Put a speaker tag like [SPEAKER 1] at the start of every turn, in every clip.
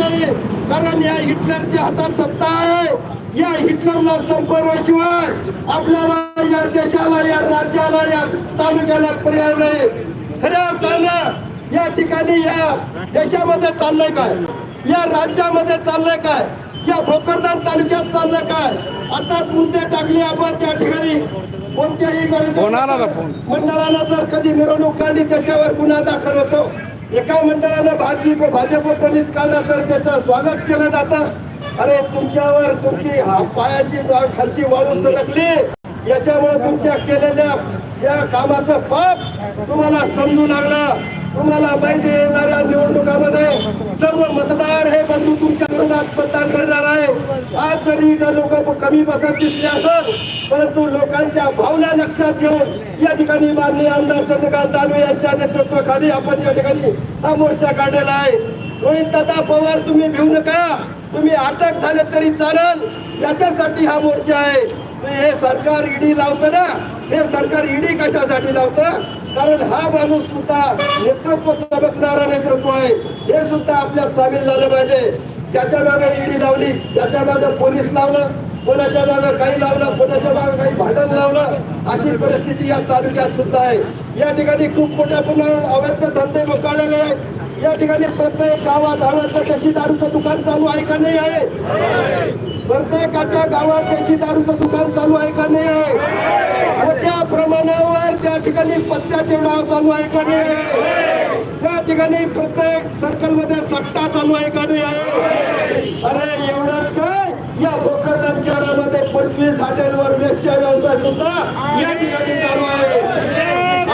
[SPEAKER 1] नाही कारण या हिटलरच्या हातात सत्ता आहे. या हिटलरला संपवल्याशिवाय आपल्याला या देशाला या राज्याला या तालुक्याला पर्याय नाही. खऱ्या अर्थानं या ठिकाणी या देशामध्ये चाललंय काय? या राज्यामध्ये चाललंय काय? या भोकरदान तालुक्यात चाललंय काय? आताच मुद्दे टाकले आपण त्या ठिकाणी. कोणत्याही. मंडळानं जर कधी मिरवणूक काढली त्याच्यावर गुन्हा दाखल होतो. एका मंडळानं भाजप भाजप प्रणित काढला तर त्याचं स्वागत केलं जातं. अरे तुमच्यावर तुमची पायाची खालची वाळू सरकली याच्यामुळे तुमच्या केलेल्या या कामाचं पाप तुम्हाला समजू लागलं. तुम्हाला माहिती येणाऱ्या निवडणुकामध्ये सर्व मतदार हे बंधू तुमच्या विरोधात मतदान करणार आहे. आज जरी लोक कमी बसत दिसले असत परंतु लोकांच्या भावना लक्षात घेऊन या ठिकाणी माननीय आमदार चंद्रकांत दानवे यांच्या नेतृत्वाखाली आपण या ठिकाणी हा मोर्चा काढलेला आहे. रोहित दादा पवार तुम्ही भिवू नका. तुम्ही अटक झाले तरी चालेल. याच्यासाठी हा मोर्चा आहे. हे सरकार ईडी लावतं ना? हे सरकार ईडी कशासाठी लावतं? कारण हा माणूस सुद्धा नेतृत्व चमकणारा नेतृत्व आहे. हे सुद्धा आपल्यात सामील झालं पाहिजे. ज्याच्या मागे ईडी लावली ज्याच्या मागे पोलीस लावलं कोणाच्या मागे काही लावलं कोणाच्या मागे काही भांडण लावलं अशी परिस्थिती या तालुक्यात सुद्धा आहे. या ठिकाणी खूप मोठ्या प्रमाणावर अवैध धंदे मोकाळलेले आहेत. या ठिकाणी प्रत्येक गावात हवं त्याची दारूचं दुकान चालू आहे का नाही आहे? प्रत्येकाच्या गावात देशी दारूचं दुकान चालू आहे का नाही आहे? ठिकाणी पत्त्याचे डाव चालू आहे का नाही? त्या ठिकाणी प्रत्येक सर्कलमध्ये सट्टा चालू आहे का नाही? आहे अरे एवढंच काय या भोकरदन शहरामध्ये पंचवीस हॉटेलवर वेश्या व्यवसाय सुद्धा या ठिकाणी चालू आहे.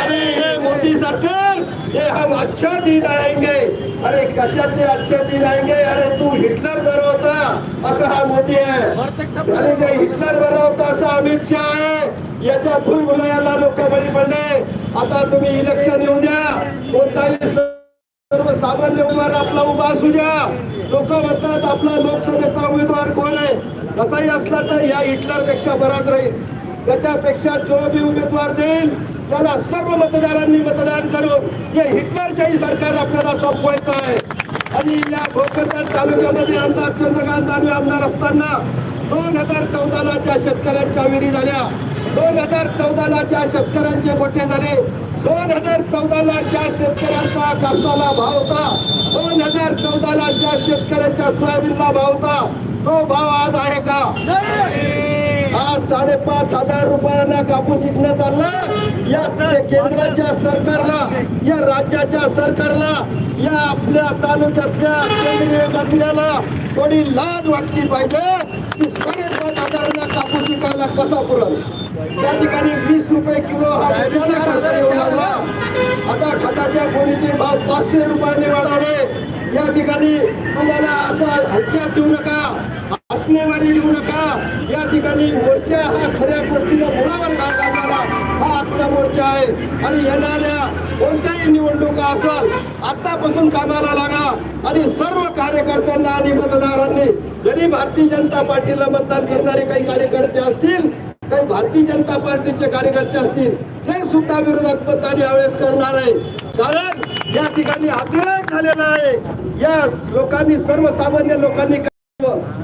[SPEAKER 1] अरे हे मोदी सरकार हे हम अच्छा दिन आएंगे. अरे कशाचे अच्छे दिन आएंगे? अरे तू हिटलर बरं होता असं हा मोदी आहे. अरे हिटलर बरं होता असं अमित शहा आहे. याच्या भुलभुलयाला लोक बळी पडले. आता तुम्ही इलेक्शन येऊ द्या. कोणताही सर्वसामान्य उमेदवार आपला उभा असू द्या. लोक म्हणतात आपला लोकसभेचा उमेदवार कोण आहे? कसाही असला तर या हिटलरपेक्षा बराच राहील. त्याच्यापेक्षा जो बी उमेदवार देईल त्याला सर्व मतदारांनी मतदान करून हे हिटलरशाही सरकार आपल्याला संपवायचं आहे. आणि या भोकरदन तालुक्यामध्ये आमदार चंद्रकांत दानवे आमदार असताना दोन हजार चौदाला ज्या शेतकऱ्यांच्या विहिरी झाल्या. दोन हजार चौदाला ज्या शेतकऱ्यांचे मोठे झाले. दोन हजार चौदाला ज्या शेतकऱ्यांचा कापसाला भाव होता. दोन हजार चौदाला ज्या शेतकऱ्यांच्या सोयाबीनला भाव होता. तो भाव आज आहे का? आज साडेपाच हजार रुपयांना कापूस विकण्यात चालला. या केंद्राच्या सरकारला या राज्याच्या सरकारला या आपल्या तालुक्यातल्या केंद्रीय मंत्र्याला थोडी लाज वाटली पाहिजे की साडेपाच हजारांना कापूस विकायला कसा पुरल? त्या ठिकाणी वीस रुपये किलो हा खर्च येऊ लागला आता खताच्या गोणीचे भाव पाचशे रुपयांनी वाढवले या ठिकाणी तुम्हाला असं हलक्यात देऊ नका. हसणेवारी देऊ नका. या ठिकाणी मोर्चा हा खऱ्या गोष्टीला मुळावर घालणारा हा आजचा मोर्चा आहे. आणि येणाऱ्या कोणत्याही निवडणुका असल आतापासून कामाला लागा. आणि सर्व कार्यकर्त्यांना आणि मतदारांनी जरी भारतीय जनता पार्टीला मतदान करणारे काही कार्यकर्ते असतील काही भारतीय जनता पार्टीचे कार्यकर्ते असतील ते सुद्धा विरोधात मतदान यावेळेस करणार आहे. कारण या ठिकाणी अतिरेक झालेला आहे. या लोकांनी सर्वसामान्य लोकांनी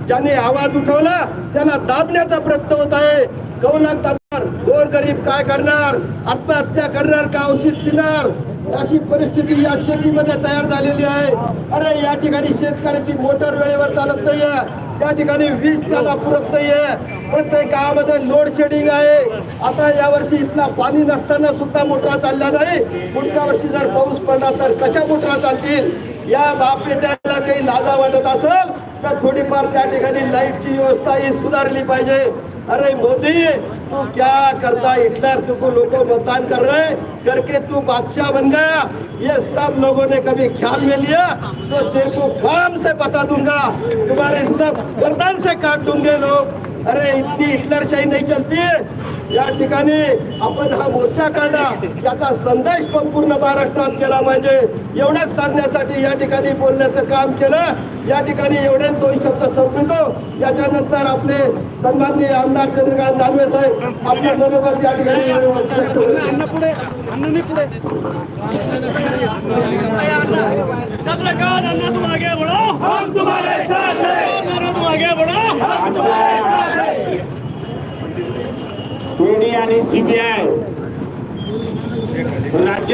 [SPEAKER 1] ज्याने आवाज उठवला त्याला दाबण्याचा प्रयत्न होत आहे. कौलात दाबणार गोर गरीब काय करणार? आत्महत्या करणार का औषध पिणार अशी परिस्थिती या शेतीमध्ये तयार झालेली आहे. अरे या ठिकाणी शेतकऱ्याची मोटर वेळेवर चालत नाहीये. त्या ठिकाणी वीज त्याला पुरत नाहीये. प्रत्येक गावामध्ये लोड शेडिंग आहे. आता यावर्षी इथला पाणी नसताना सुद्धा मोटरा चालल्या नाही. पुढच्या वर्षी जर पाऊस पडला तर कशा मोटरा चालतील? या बापेट्याला काही लाजा वाटत असेल तर थोडीफार त्या ठिकाणी लाईटची व्यवस्था ही सुधारली पाहिजे. अरे मोदी तू क्या करता हिटलर? तुको लोग मतदान कर रहे करके तू बादशाह बन गया। ये सब लोगों ने कभी ख्याल में लिया? तो तेरे को काम से बता दूंगा। तुम्हारे सब गर्दन से काट दूंगे लोग। अरे इतनी हिटलरशाही नाही चलती. या ठिकाणी आपण हा मोर्चा काढला याचा संदेश पण पूर्ण महाराष्ट्रात केला पाहिजे एवढंच सांगण्यासाठी या ठिकाणी बोलण्याचं काम केलं. या ठिकाणी एवढेच दोन शब्द संपवितो. याच्यानंतर आपले सन्माननीय आमदार चंद्रकांत दानवे साहेब आपल्या मनोगत या ठिकाणी
[SPEAKER 2] चंद्रकांत अन्ना तुम आगे बढ़ो हम तुम्हारे साथ हैं। तुम आगे बढ़ो हम तुम्हारे साथ हैं
[SPEAKER 3] ईडी आणि सीबीआय राज्य